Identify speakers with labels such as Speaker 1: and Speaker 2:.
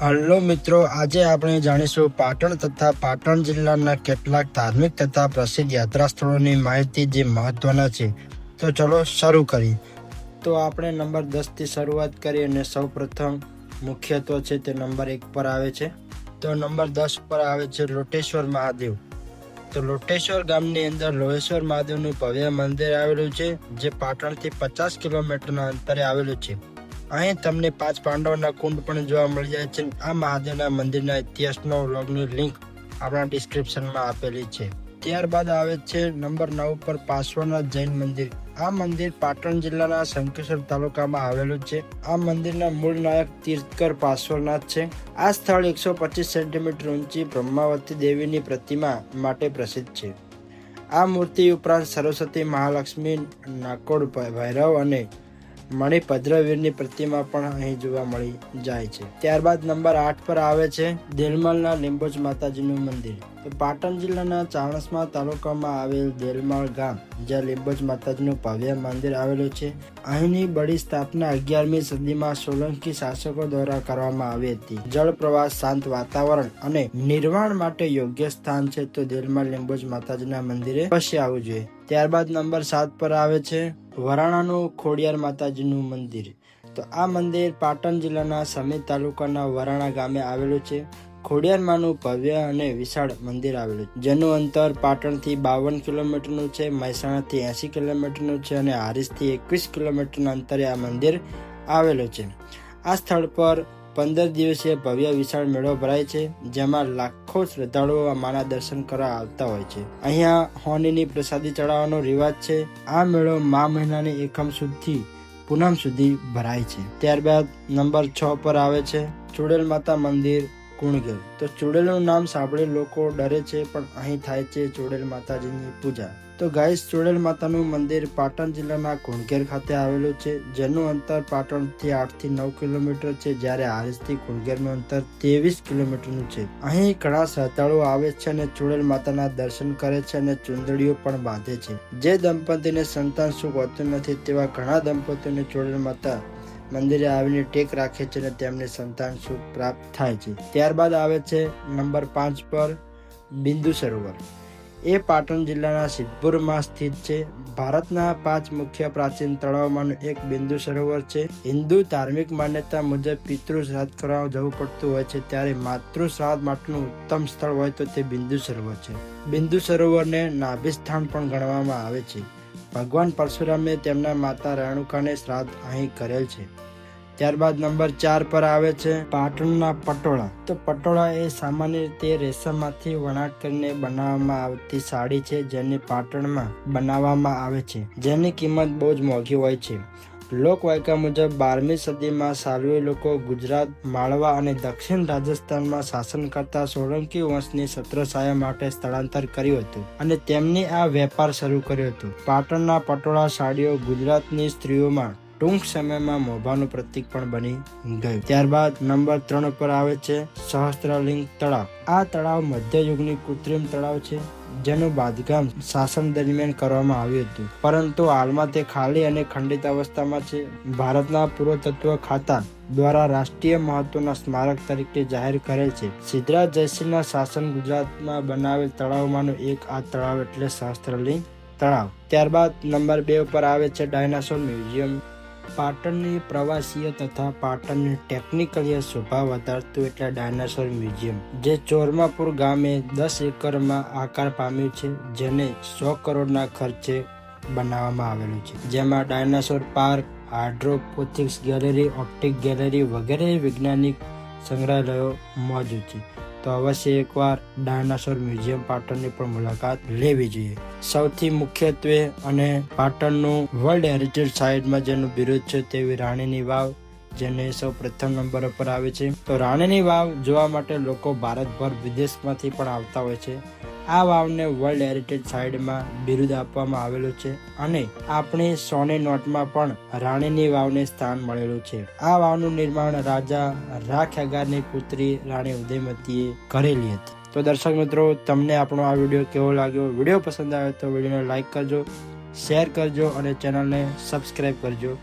Speaker 1: Hello મિત્રો, આજે આપણે જાણીશું પાટણ તથા પાટણ જિલ્લાના કેટલાક ધાર્મિક તથા પ્રસિદ્ધ યાત્રા સ્થળોની માહિતી જે મહત્વના છે. તો ચલો શરૂ કરીએ. તો આપણે નંબર દસથી શરૂઆત કરીએ અને સૌ પ્રથમ મુખ્યત્વ છે તે નંબર એક પર આવે છે. તો નંબર દસ પર આવે છે લોટેશ્વર મહાદેવ. તો લોટેશ્વર ગામની અંદર લોહેશ્વર મહાદેવનું ભવ્ય મંદિર આવેલું છે, જે પાટણથી પચાસ કિલોમીટરના અંતરે આવેલું છે. અહીં તમને પાંચ પાંડવના કુંડ પણ જોવા મળી જાય છે. આ મહાદેવના મંદિરના ઇતિહાસનો વ્લોગની લિંક આપણા ડિસ્ક્રિપ્શનમાં આપેલી છે. ત્યારબાદ આવે છે નંબર નવ પર પાર્શ્વનાથ જૈન મંદિર. આ મંદિર પાટણ જિલ્લાના શંકેશ્વર તાલુકામાં આવેલું છે. આ મંદિરના મૂળ નાયક તીર્થકર પાર્શ્વનાથ છે. આ સ્થળ એકસો પચીસ સેન્ટીમીટર ઊંચી બ્રહ્માવતી દેવીની પ્રતિમા માટે પ્રસિદ્ધ છે. આ મૂર્તિ ઉપરાંત સરસ્વતી મહાલક્ષ્મી નાકોડ ભૈરવ અને મણિભદ્રવીરની પ્રતિમા પણ અહીં જોવા મળી જાય છે. ત્યારબાદ નંબર આઠ પર આવે છે દેલમલના લીંબોજ માતાજીનું મંદિર. પાટણ જિલ્લાના ચાણસમા તાલુકામાં આવેલ દેલમાળ ગામ, જ્યાં લીંબોજ માતાજીનું ભવ્ય મંદિર આવેલું છે. અહીંની બળી સ્થાપના અગિયારમી સદીમાં સોલંકી શાસકો દ્વારા કરવામાં આવી હતી. જળ પ્રવાહ, શાંત વાતાવરણ અને નિર્માણ માટે યોગ્ય સ્થાન છે તો દેલમાળ લીંબોજ માતાજીના મંદિરે પછી આવવું જોઈએ. ત્યારબાદ નંબર સાત પર આવે છે વરાણાનું ખોડિયાર માતાજીનું મંદિર. તો આ મંદિર પાટણ જિલ્લાના સમી તાલુકાના વરાણા ગામે આવેલું છે. ખોડિયારમાંનું ભવ્ય અને વિશાળ મંદિર આવેલું છે. જેનું અંતર પાટણથી બાવન કિલોમીટરનું છે, મહેસાણાથી એંસી કિલોમીટરનું છે અને હારીસથી એકવીસ કિલોમીટરના અંતરે આ મંદિર આવેલું છે. આ સ્થળ પર પંદર દિવસીય ભવ્ય વિશાળ મેળો ભરાય છે, જેમાં લાખો શ્રદ્ધાળુઓ માના દર્શન કરવા આવતા હોય છે. અહીંયા હોનીની પ્રસાદી ચડાવવાનો રિવાજ છે. આ મેળો મા મહિનાની એકમ સુધી, પૂનમ સુધી ભરાય છે. ત્યારબાદ નંબર છ પર આવે છે, ચુડેલ માતા મંદિર કુણગેર તો ચુડેલનું નામ સાંભળી લોકો ડરે છે, પણ અહીં થાય છે ચુડેલ માતાજીની પૂજા. તો ગાઈસ, ચુડેલ માતાનું મંદિર પાટણ જિલ્લાના કુણગેર ખાતે આવેલું છે. જેનું અંતર પાટણથી આઠથી નવ કિલોમીટર છે, જ્યારે હારીસથી કુણગેરનું અંતર ત્રેવીસ કિલોમીટરનું છે. અહીં ઘણા શ્રદ્ધાળુઓ આવે છે અને ચુડેલ માતાના દર્શન કરે છે અને ચુંદડીઓ પણ બાંધે છે. જે દંપતીને સંતાન સુખ હોતું નથી તેવા ઘણા દંપતીઓને ચુડેલ માતા મંદિરે આવીને ટેક રાખે છે અને તેમને સંતાન સુખ પ્રાપ્ત થાય છે. ત્યારબાદ આવે છે નંબર પાંચ પર બિંદુ સરોવર. એ પાટણ જિલ્લાના સિદ્ધપુરમાં સ્થિત છે. ભારતના પાંચ મુખ્ય પ્રાચીન તળાવમાંનું એક બિંદુ સરોવર છે. હિન્દુ ધાર્મિક માન્યતા મુજબ પિતૃ શ્રાદ્ધ કરવા જવું પડતું હોય છે. ત્યારે માતૃ શ્રાદ્ધ માટેનું ઉત્તમ સ્થળ હોય તો તે બિંદુ સરોવર છે. બિંદુ સરોવરને નાભી સ્થાન પણ ગણવામાં આવે છે. ભગવાન પરશુરામે તેમના માતા રેણુકાને શ્રાદ્ધ અહીં કરેલ છે. ત્યારબાદ નંબર ચાર પર આવે છે પાટણના પટોળા. તો પટોળા એ સામાન્ય રીતે રેશમમાંથી વણાટ કરીને બનાવવામાં આવતી સાડી છે જેને પાટણમાં બનાવવામાં આવે છે. જેની કિંમત બહુ જ મોંઘી હોય છે. લોકવાયકા મુજબ બારમી સદીમાં સાલવી લોકો ગુજરાત, માળવા અને દક્ષિણ રાજસ્થાનમાં શાસન કરતા સોલંકી વંશની છત્રછાયા માટે સ્થળાંતર કર્યું હતું અને તેમની આ વેપાર શરૂ કર્યો હતો. પાટણના પટોળા સાડીઓ ગુજરાતની સ્ત્રીઓમાં ટૂંક સમયમાં મોભાનું પ્રતીક પણ બની ગયું. ત્યારબાદ નંબર ત્રણ ઉપર આવે છે સહસ્ત્રલિંગ તળાવ. આ તળાવ મધ્યયુગની કૃત્રિમ તળાવ છે, જેનું બાંધકામ શાસન દરમિયાન કરવામાં આવ્યું હતું. પરંતુ હાલમાં તે ખાલી અને ખંડિત અવસ્થામાં છે. ભારતના પુરાતત્વ ખાતા દ્વારા રાષ્ટ્રીય મહત્વના સ્મારક તરીકે જાહેર કરેલ છે. સિદ્ધરાજ જયસિંહના શાસન ગુજરાતમાં બનાવેલ તળાવમાંનું એક આ તળાવ એટલે સહસ્ત્રલિંગ તળાવ. ત્યારબાદ નંબર બે ઉપર આવે છે ડાયનાસોર મ્યુઝિયમ. પાટણની પ્રવાસીય તથા પાટણની ટેકનિકલી શોભા વધારતું એટલે ડાયનાસોર મ્યુઝિયમ જે ચોરમાપુર ગામે દસ એકરમાં આકાર પામ્યું છે, જેને સો કરોડના ખર્ચે બનાવવામાં આવેલું છે. જેમાં dinosaur park hydroponics gallery optic gallery વગેરે વૈજ્ઞાનિક સંગ્રહાલયો મોજૂદ છે. તો અવશ્ય એકવાર ડાયનાસોર મ્યુઝિયમ પાટણની પણ મુલાકાત લેવી જોઈએ. સૌથી મુખ્યત્વે અને પાટણનું વર્લ્ડ હેરિટેજ સાઇટમાં જેનું બિરુદ છે તેવી રાણીની વાવ, જેને સૌ પ્રથમ નંબર પર આવે છે. તો રાણીની વાવ જોવા માટે લોકો ભારતભર વિદેશમાંથી પણ આવતા હોય છે. આ વાવને વર્લ્ડ હેરિટેજ સાઇડમાં બિરુદ આપવામાં આવેલું છે અને આપણી સોની નોટમાં પણ રાણીની વાવને સ્થાન મળેલું છે. આ વાવનું નિર્માણ રાજા રાખ્યાગારની પુત્રી રાણી ઉદયમતીએ કરેલી હતી. તો દર્શક મિત્રો, તમને આપણો આ વીડિયો કેવો લાગ્યો? વીડિયો પસંદ આવ્યો તો વિડીયોને લાઇક કરજો, શેર કરજો અને ચેનલને સબસ્ક્રાઈબ કરજો.